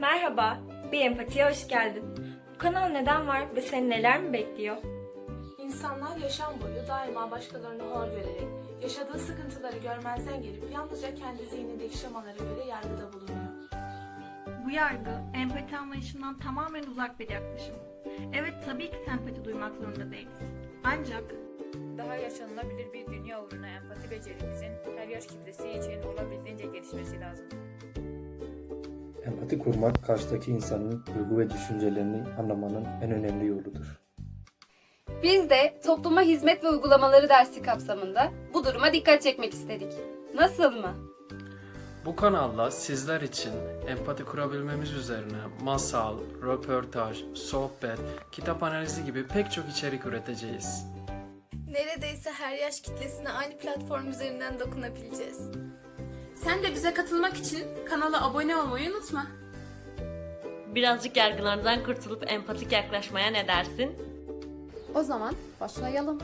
Merhaba, bir empatiye hoş geldin. Bu kanal neden var ve seni neler mi bekliyor? İnsanlar yaşam boyu daima başkalarını hor görerek, yaşadığı sıkıntıları görmezden gelip yalnızca kendi zihnindeki şemalara göre yargıda bulunuyor. Bu yargı, empati anlayışından tamamen uzak bir yaklaşım. Evet tabii ki sempati duymak zorunda değiliz. Ancak Daha yaşanılabilir bir dünya uğruna empati becerimizin her yaş kitlesi için Empati kurmak karşıdaki insanın duygu ve düşüncelerini anlamanın en önemli yoludur. Biz de topluma hizmet ve uygulamaları dersi kapsamında bu duruma dikkat çekmek istedik. Nasıl mı? Bu kanalla sizler için empati kurabilmemiz üzerine masal, röportaj, sohbet, kitap analizi gibi pek çok içerik üreteceğiz. Neredeyse her yaş kitlesine aynı platform üzerinden dokunabileceğiz. Sen de bize katılmak için kanala abone olmayı unutma. Birazcık yargılardan kurtulup empatik yaklaşmaya ne dersin? O zaman başlayalım.